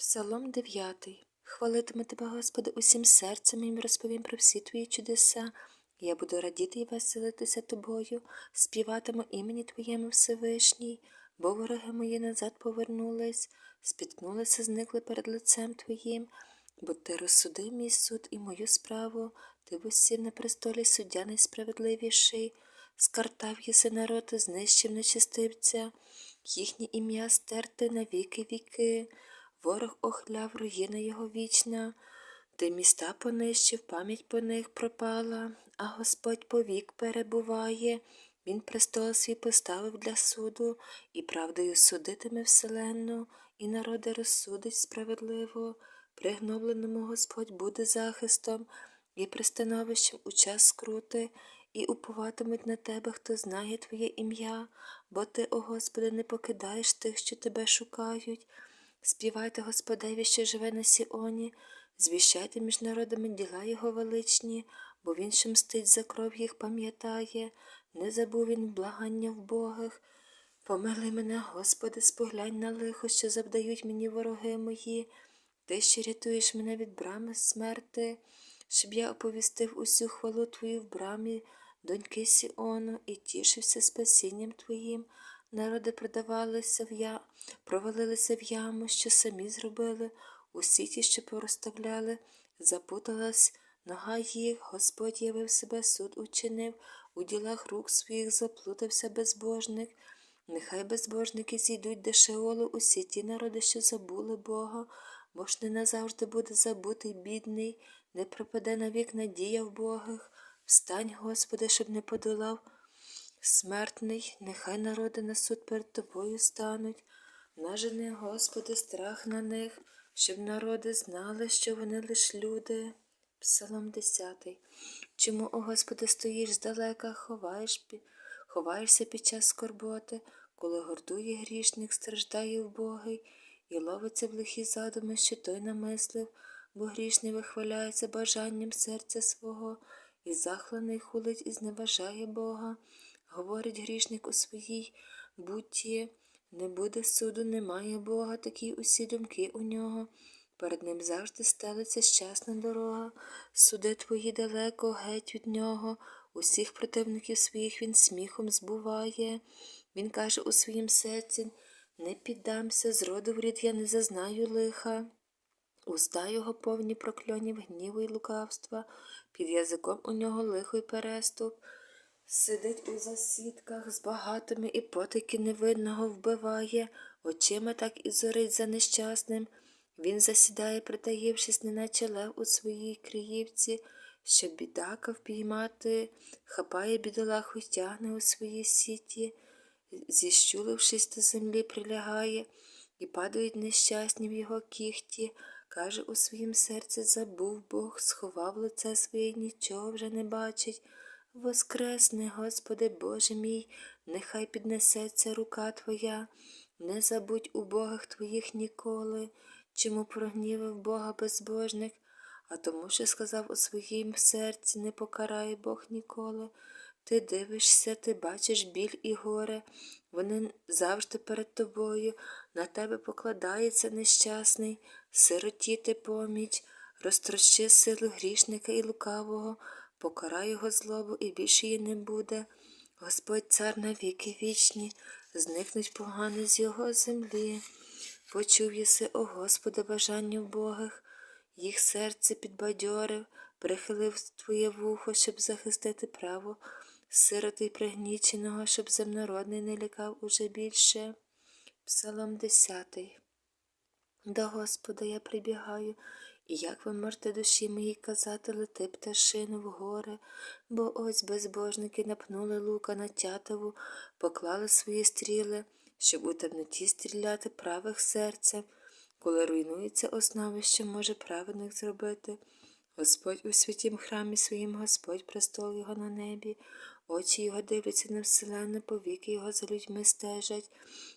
Псалом 9. Хвалитиму тебе, Господи, усім серцем моїм розповім про всі твої чудеса. Я буду радіти і веселитися тобою, співатиму імені Твоєму Всевишній, бо вороги мої назад повернулись, спіткнулися, зникли перед лицем Твоїм, бо ти розсудив мій суд і мою справу, ти восів на престолі суддя найсправедливіший, скартав єси народ, знищив нечистивця, їхнє ім'я стерте на віки віки. Ворог охляв руїна його вічна, ти міста понищив, пам'ять по них пропала, а Господь повік перебуває. Він престол свій поставив для суду, і правдою судитиме вселенну, і народи розсудить справедливо. Пригнобленому Господь буде захистом і пристановищем у час скрути, і уповатимуть на тебе, хто знає Твоє ім'я, бо ти, о Господи, не покидаєш тих, що тебе шукають. Співайте Господеві, що живе на Сіоні, звіщайте між народами діла Його величні, бо він, що мстить за кров їх, пам'ятає, не забув він благання вбогих. Помили мене, Господи, споглянь на лихо, що завдають мені вороги мої. Ти, що рятуєш мене від брами смерти, щоб я оповістив усю хвалу Твою в брамі, доньки Сіону, і тішився спасінням Твоїм. Народи продавалися в я... провалилися в яму, що самі зробили, усі ті, що порозставляли, запуталась нога їх, Господь явив себе, суд учинив, у ділах рук своїх заплутався безбожник. Нехай безбожники зійдуть до Шеолу усі ті народи, що забули Бога, бо ж не назавжди буде забутий бідний, не пропаде навік надія в Богих. Встань, Господи, щоб не подолав. Смертний, нехай народи на суд перед тобою стануть. Нажени, Господи, страх на них, щоб народи знали, що вони лиш люди. Псалом 10. Чому, о Господи, стоїш здалека, ховаєш, ховаєшся під час скорботи, коли гордує грішник, страждає вбогий, і ловиться в лихі задуми, що той намислив, бо грішний вихваляється бажанням серця свого, і захланий хулить і зневажає Бога. Говорить грішник у своїй бутті, не буде суду, немає Бога, такі усі думки у нього. Перед ним завжди стелиться щасна дорога, суди твої далеко, геть від нього, усіх противників своїх він сміхом збуває. Він каже у своїм серці не піддамся, з роду в рід я не зазнаю лиха. Уста його повні прокльонів, гніву й лукавства, під язиком у нього лихо й переступ. Сидить у засідках з багатими і потики невидного вбиває, очима так і зорить за нещасним. Він засідає, притаївшись, неначе лев у своїй криївці, щоб бідака впіймати, хапає бідолаху й тягне у своїй сіті, зіщулившись до землі, прилягає, і падають нещасні в його кіхті, каже у своїм серці забув Бог, сховав лице своє, нічого вже не бачить. Воскресне, Господи Боже мій, нехай піднесеться рука Твоя, не забудь убогих Твоїх ніколи, чому прогнівав Бога безбожник, а тому, що сказав у своїм серці, не покарає Бог ніколи. Ти дивишся, ти бачиш біль і горе, вони завжди перед тобою, на тебе покладається нещасний, сиротіти поміч, розтрощи силу грішника і лукавого, покарай його злобу і більше її не буде. Господь цар на віки вічні, зникнуть погани з його землі. Почув єси, о Господи, бажання вбогих, їх серце підбадьорив, прихилив твоє вухо, щоб захистити право сироти й пригніченого, щоб земнородний не лякав уже більше. Псалом 10. До Господа я прибігаю, і як ви можете душі моїй казати, лети пташину в горе, бо ось безбожники напнули лука на тятову, поклали свої стріли, щоб у темноті стріляти правих серцем, коли руйнується основи, що може праведник зробити. Господь у святім храмі своїм Господь престол його на небі, очі його дивляться на вселену, повіки його за людьми стежать.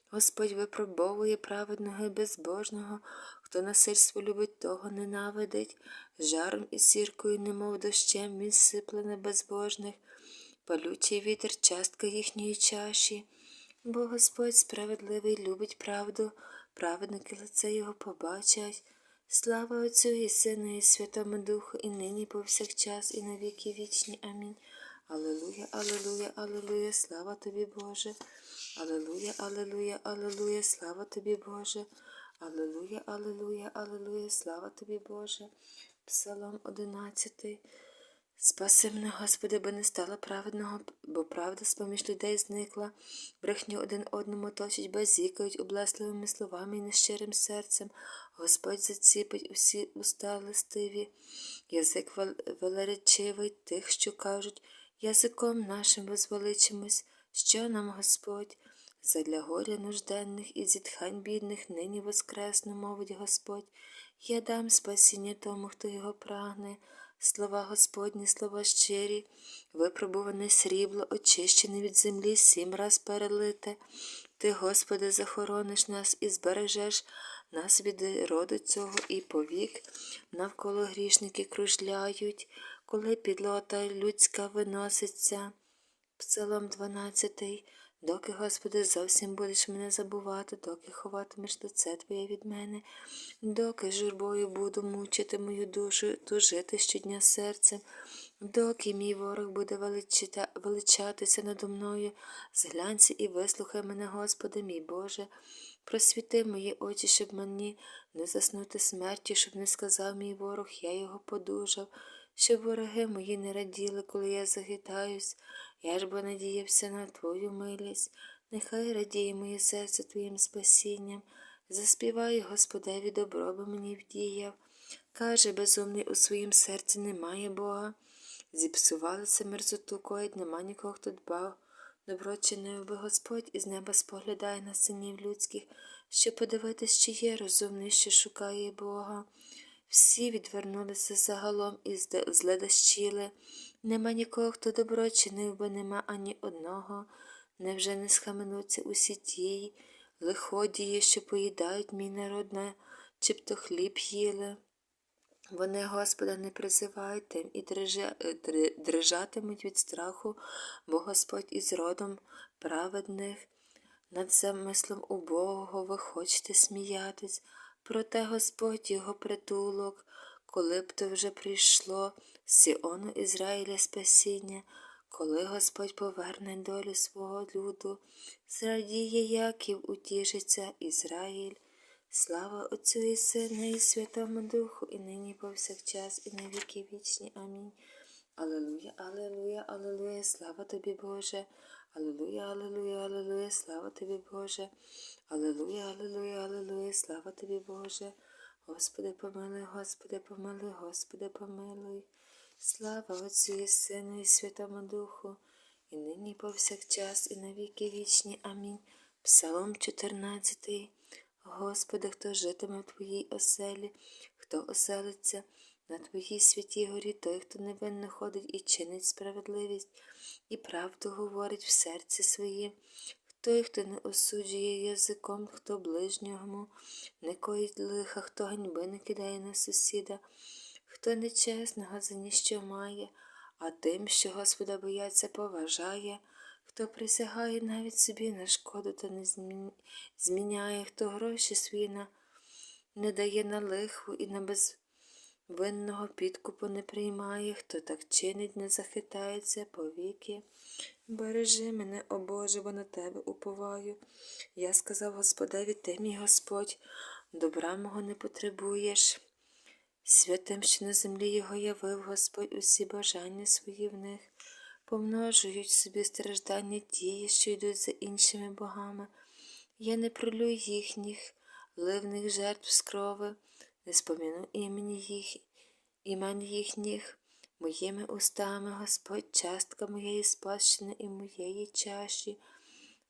Господь випробовує праведного і безбожного, хто насильство любить, того ненавидить, жаром і сіркою, немов дощем, він сипле на безбожних, палючий вітер частка їхньої чаші. Бо Господь справедливий любить правду, праведники лице його побачать. Слава Отцю і Сину, і Святому Духу, і нині, повсякчас, і на віки вічні. Амінь. Аллилуйя, аллилуйя, аллилуйя, слава тобі, Боже. Аллилуйя, аллилуйя, аллилуйя, слава тобі, Боже. Аллилуйя, аллилуйя, аллилуйя, слава тобі, Боже. Псалом 11. Спаси мене, Господи, бо не стало праведного, бо правда з-поміж людей зникла, брехню один одному точить, базікають облесливими словами і нещирим серцем. Господь заціпить усі уста листиві, язик велеречивий тих, що кажуть, язиком нашим возвеличимось, що нам Господь. Задля горя нужденних і зітхань бідних нині воскресно, мовить Господь. Я дам спасіння тому, хто його прагне. Слова Господні, слова щирі, випробуване срібло, очищене від землі, сім раз перелите. Ти, Господи, захорониш нас і збережеш нас від роду цього і повік. Навколо грішники кружляють, коли підлота людська виноситься. Псалом 12. Доки, Господи, зовсім будеш мене забувати, доки ховатимеш лице Твоє від мене, доки журбою буду мучити мою душу, тужити щодня серцем, доки мій ворог буде величатися надо мною, зглянься і вислухай мене, Господи, мій Боже, просвіти мої очі, щоб мені не заснути смерті, щоб не сказав мій ворог, я його подужав, щоб вороги мої не раділи, коли я загитаюсь. Я ж бо надіявся на Твою милість, нехай радіє моє серце Твоїм спасінням, заспівай, Господеві, добро би мені вдіяв. Каже, безумний у своїм серці немає Бога. Зіпсувалися мерзоту коїть, нема нікого, хто дбав. Добро чинив би Господь із неба споглядає на синів людських, щоб подивитись, чи є розумний, що шукає Бога. Всі відвернулися загалом і зледащили. Нема нікого, хто добро чинив, бо нема ані одного. Невже не схаменуться усі ті лиходії, що поїдають мій народ, начебто хліб їли? Вони Господа не призивають тим і е, дри- дрижатимуть від страху, бо Господь із родом праведних. Над замислом убогого ви хочете сміятись, проте Господь його притулок, коли б то вже прийшло Сіону Ізраїля спасіння, коли Господь поверне долю свого люду, зрадіє Яків, утішиться Ізраїль. Слава Отцю і Сину, і Святому Духу, і нині повсякчас, і на віки вічні. Амінь. Аллилуйя, аллилуйя, аллилуйя, слава тобі, Боже. Аллилуйя, аллилуйя, аллилуйя, слава тобі, Боже. Аллилуйя, аллилуйя, аллилуйя, слава тобі, Боже. Господи, помилуй, Господи, помилуй, Господи, помилуй. Слава Отцю і Сину, і Святому Духу, і нині і повсякчас, і на віки вічні. Амінь. Псалом 14. Господи, хто житиме в Твоїй оселі, хто оселиться на Твоїй святій горі, той, хто невинно ходить і чинить справедливість, і правду говорить в серці своїм, той, хто не осуджує язиком, хто ближнього, не коїть лиха, хто ганьби не кидає на сусіда, хто нечесного за ніщо має, а тим, що Господа бояться, поважає, хто присягає навіть собі на шкоду та не зміняє, хто гроші свої на... не дає на лихву і на безвинного підкупу не приймає, хто так чинить, не захитається повіки. Бережи мене, о Боже, бо на тебе уповаю. Я сказав Господеві, ти мій Господь, добра мого не потребуєш. Святим, що на землі його явив Господь усі бажання свої в них, помножують собі страждання ті, що йдуть за іншими богами. Я не пролю їхніх ливних жертв з крови, не споміну імені їх, імен їхніх, моїми устами, Господь, частка моєї спадщини і моєї чаші.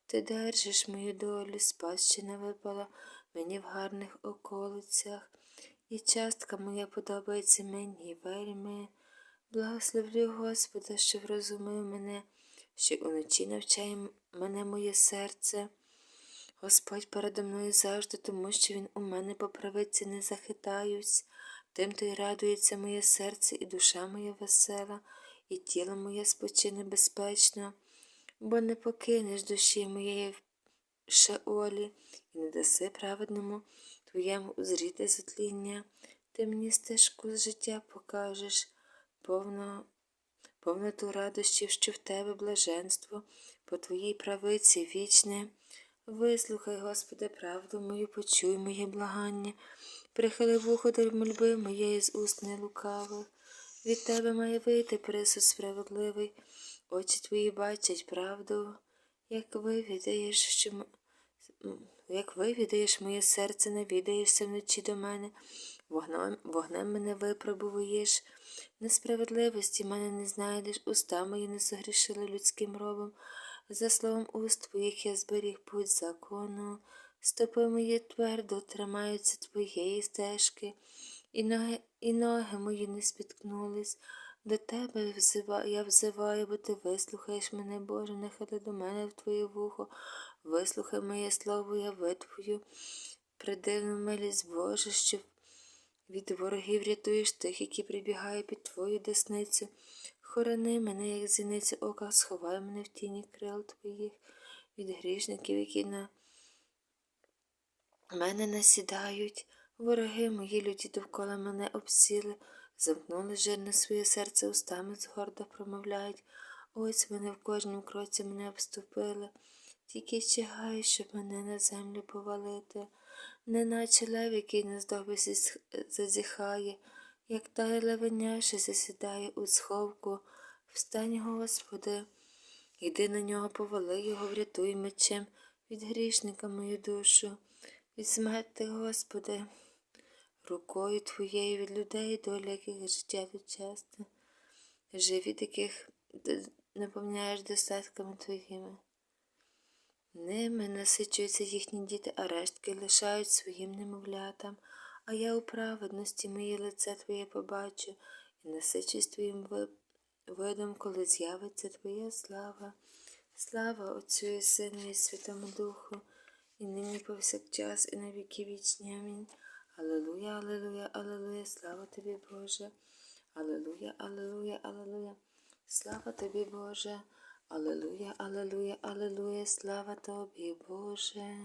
Ти держиш мою долю, спадщина випала мені в гарних околицях, і частка моя подобається мені вельми. Благословлю Господа, що врозумив мене, що уночі навчає мене моє серце. Господь передо мною завжди, тому що Він у мене по правиці не захитаюсь, тим то й радується моє серце, і душа моя весела, і тіло моє спочине безпечно, бо не покинеш душі моєї в Шеолі, і не даси праведному твоєму узріти зотління. Ти мені стежку з життя покажеш, повно, повноту радощів, що в тебе блаженство, по твоїй правиці вічне. Вислухай, Господи, правду мою, почуй моє благання, прихили вухо до мольби моєї з уст не лукавих. Від тебе має вийти присуд справедливий, очі твої бачать правду, як вивідаєш, що як вивідаєш моє серце, навідаєшся вночі до мене, вогнем, вогнем мене випробуєш, несправедливості мене не знайдеш, уста мої не согрішили людським робом. За словом уст твоїх я зберіг путь закону, стопи мої твердо тримаються твоєї стежки, і ноги, і ноги мої не спіткнулись. До тебе я взиваю, бо ти вислухаєш мене, Боже, нехай до мене в твоє вухо, вислухай моє слово, я витвою. Придивну милість Боже, що від ворогів рятуєш тих, які прибігають під твою десницю. Хорони мене, як зіниця ока, сховай мене в тіні крил твоїх, від грішників, які на мене насідають. Вороги мої люті довкола мене обсіли, замкнули жирне своє серце устами згордо промовляють. Ось вони в кожному кроці мене обступили, тільки чигаю, щоб мене на землю повалити, неначе лев, який на здобі зазіхає, як та левеня, що засідає у сховку. Встань, Господи, Йди на нього, повали його, врятуй мечем від грішника мою душу, від смерти, Господи, рукою Твоєю від людей, доля яких життя відчасти, живі таких наповняєш достатками Твоїми. Ними насичуються їхні діти, а рештки лишають своїм немовлятам, а я у праведності моє лице Твоє побачу і насичусь Твоїм видом, коли з'явиться Твоя слава. Слава Отцю і Сину і Святому Духу, і нині повсякчас, і на віки вічні. Амінь. Аллилуйя, аллилуйя, аллилуйя, слава тобі, Боже. Аллилуйя, аллилуйя, аллилуйя. Слава тобі, Боже. Аллилуйя, аллилуйя, аллилуйя, слава тобі, Боже.